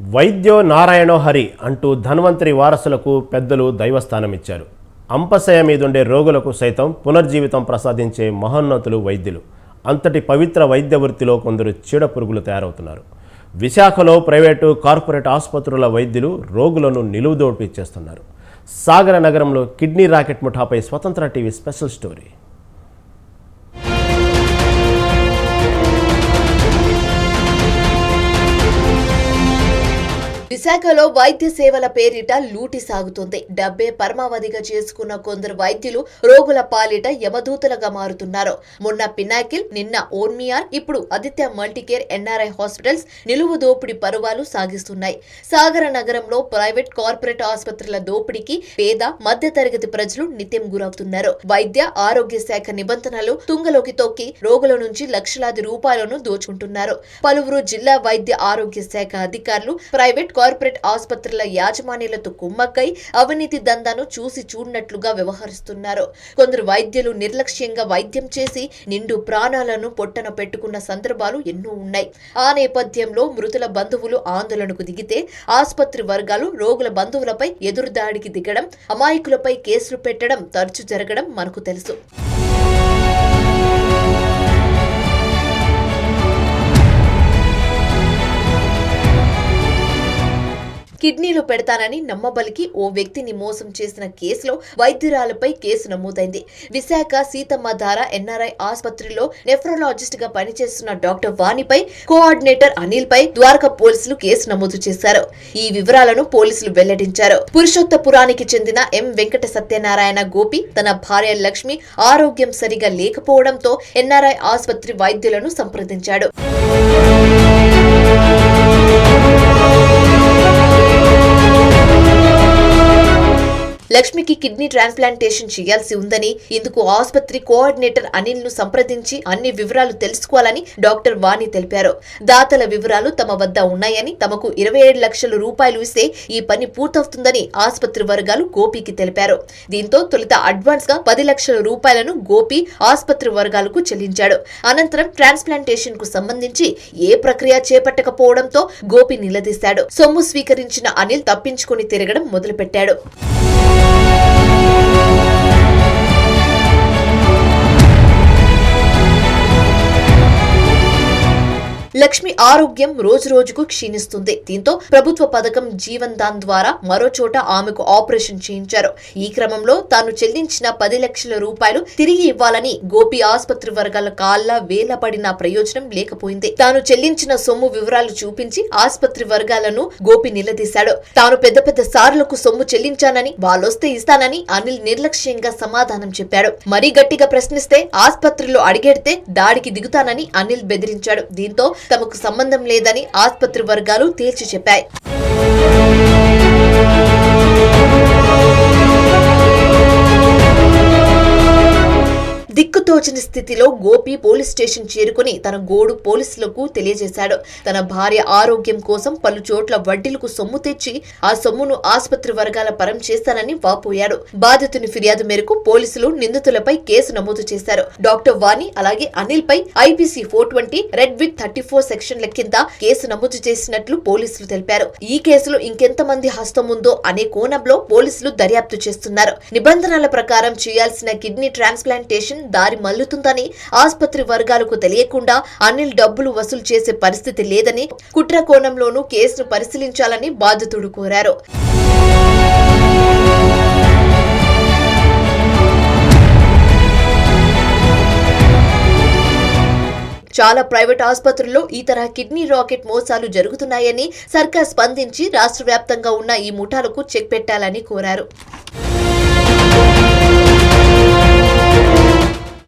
వైద్యో నారాయణో హరి అంటూ ధన్వంతరి వారసులకు పెద్దలు దైవస్థానమిచ్చారు. అంపశయ మీదుండే రోగులకు సైతం పునర్జీవితం ప్రసాదించే మహోన్నతులు వైద్యులు. అంతటి పవిత్ర వైద్య వృత్తిలో కొందరు చీడ పురుగులు తయారవుతున్నారు. విశాఖలో ప్రైవేటు కార్పొరేట్ ఆసుపత్రుల వైద్యులు రోగులను నిలువుదోపి చేస్తున్నారు. సాగర నగరంలో కిడ్నీ రాకెట్ ముఠాపై స్వతంత్ర టీవీ స్పెషల్ స్టోరీ. విశాఖలో వైద్య సేవల పేరిట లూటి సాగుతుంది. డబ్బే పరమావధిగా చేసుకున్న కొందరు వైద్యులు రోగుల పాలిట యమదూతలుగా మారుతున్నారు. మొన్న పినాకిల్ నిన్న ఓర్మియార్ ఇప్పుడు ఆదిత్య మల్టీకేర్ ఎన్ఆర్ఐ హాస్పిటల్స్ నిలువు దోపిడీ పరువాలు సాగిస్తున్నాయి. సాగర నగరంలో ప్రైవేట్ కార్పొరేట్ ఆసుపత్రుల దోపిడీకి పేద మధ్య తరగతి ప్రజలు నిత్యం గురవుతున్నారు. వైద్య ఆరోగ్య శాఖ నిబంధనలు తుంగలోకి తొక్కి రోగుల నుంచి లక్షలాది రూపాయలను దోచుకుంటున్నారు. పలువురు జిల్లా వైద్య ఆరోగ్య శాఖ అధికారులు ప్రైవేట్ కార్పొరేట్ ఆసుపత్రుల యాజమాన్యాలతో కుమ్మక్కై అవినీతి దందాను చూసి చూడనట్లుగా వ్యవహరిస్తున్నారు. కొందరు వైద్యులు నిర్లక్ష్యంగా వైద్యం చేసి నిండు ప్రాణాలను పొట్టన పెట్టుకున్న సందర్భాలు ఎన్నో ఉన్నాయి. ఆ నేపథ్యంలో మృతుల బంధువులు ఆందోళనకు దిగితే ఆసుపత్రి వర్గాలు రోగుల బంధువులపై ఎదురుదాడికి దిగడం అమాయకులపై కేసులు పెట్టడం తరచు జరగడం మనకు తెలుసు. కిడ్నీలో పెడతానని నమ్మబలికి ఓ వ్యక్తిని మోసం చేసిన కేసులో వైద్యురాలపై కేసు నమోదైంది. విశాఖ సీతమ్మ ధార ఎన్ఆర్ఐ ఆసుపత్రిలో నెఫ్రాలజిస్ట్గా పనిచేస్తున్న డాక్టర్ వాణిపై కోఆర్డినేటర్ అనిల్ పై ద్వారకా పోలీసులు కేసు నమోదు చేశారు. ఈ వివరాలను పోలీసులు వెల్లడించారు. పురుషోత్తపురానికి చెందిన ఎం వెంకట సత్యనారాయణ గోపి తన భార్య లక్ష్మి ఆరోగ్యం సరిగా లేకపోవడంతో ఎన్ఆర్ఐ ఆసుపత్రి వైద్యులను సంప్రదించాడు. లక్ష్మికి కిడ్నీ ట్రాన్స్ప్లాంటేషన్ చేయాల్సి ఉందని ఇందుకు ఆసుపత్రి కోఆర్డినేటర్ అనిల్ను సంప్రదించి అన్ని వివరాలు తెలుసుకోవాలని డాక్టర్ వాణి తెలిపారు. దాతల వివరాలు తమ వద్ద ఉన్నాయని తమకు ఇరవై ఏడు లక్షల రూపాయలు ఇస్తే ఈ పని పూర్తవుతుందని ఆసుపత్రి వర్గాలు గోపికి తెలిపారు. దీంతో తొలుత అడ్వాన్స్గా పది లక్షల రూపాయలను గోపి ఆసుపత్రి వర్గాలకు చెల్లించాడు. అనంతరం ట్రాన్స్ప్లాంటేషన్కు సంబంధించి ఏ ప్రక్రియ చేపట్టకపోవడంతో గోపి నిలదీశాడు. సొమ్ము స్వీకరించిన అనిల్ తప్పించుకుని తిరగడం మొదలుపెట్టాడు. లక్ష్మి ఆరోగ్యం రోజు రోజుకు క్షీణిస్తుంది. దీంతో ప్రభుత్వ పథకం జీవన్ దాన్ ద్వారా మరో చోట ఆమెకు ఆపరేషన్ చేయించారు. ఈ క్రమంలో తాను చెల్లించిన పది లక్షల రూపాయలు తిరిగి ఇవ్వాలని గోపి ఆసుపత్రి వర్గాల కాళ్ళ వేలపడిన ప్రయోజనం లేకపోయింది. తాను చెల్లించిన సొమ్ము వివరాలు చూపించి ఆసుపత్రి వర్గాలను గోపి నిలదీశాడు. తాను పెద్ద పెద్ద సార్లకు సొమ్ము చెల్లించానని వాళ్ళొస్తే ఇస్తానని అనిల్ నిర్లక్ష్యంగా సమాధానం చెప్పాడు. మరీ గట్టిగా ప్రశ్నిస్తే ఆసుపత్రిలో అడిగెడితే దాడికి దిగుతానని అనిల్ బెదిరించాడు. దీంతో తమకు సంబంధం లేదని ఆసుపత్రి వర్గాలు తేల్చి చెప్పాయి. ఆలోచన స్థితిలో గోపి పోలీస్ స్టేషన్ చేరుకుని తన గోడు పోలీసులకు తెలియజేశాడు. తన భార్య ఆరోగ్యం కోసం పలు చోట్ల వడ్డీలకు సొమ్ము తెచ్చి ఆ సొమ్మును ఆసుపత్రి వర్గాల పరం చేస్తానని వాపోయాడు. బాధితుని ఫిర్యాదు మేరకు పోలీసులు నిందితులపై కేసు నమోదు చేశారు. డాక్టర్ వాణి అలాగే అనిల్ పై IPC four twenty read with thirty four సెక్షన్ల కింద కేసు నమోదు చేసినట్లు పోలీసులు తెలిపారు. ఈ కేసులో ఇంకెంతమంది హస్తం ఉందో అనే కోణంలో పోలీసులు దర్యాప్తు చేస్తున్నారు. నిబంధనల ప్రకారం చేయాల్సిన కిడ్నీ ట్రాన్స్ప్లాంటేషన్ దారి మల్లుతుందని ఆసుపత్రి వర్గాలకు తెలియకుండా అనిల్ డబ్బులు వసూలు చేసే పరిస్థితి లేదని కుట్ర కోణంలోనూ కేసును పరిశీలించాలని బాధితుడు కోరారు. చాలా ప్రైవేట్ ఆసుపత్రుల్లో ఈ తరహా కిడ్నీ రాకెట్ మోసాలు జరుగుతున్నాయని సర్కార్ స్పందించి రాష్ట్ర వ్యాప్తంగా ఉన్న ఈ ముఠాలకు చెక్ పెట్టాలని కోరారు.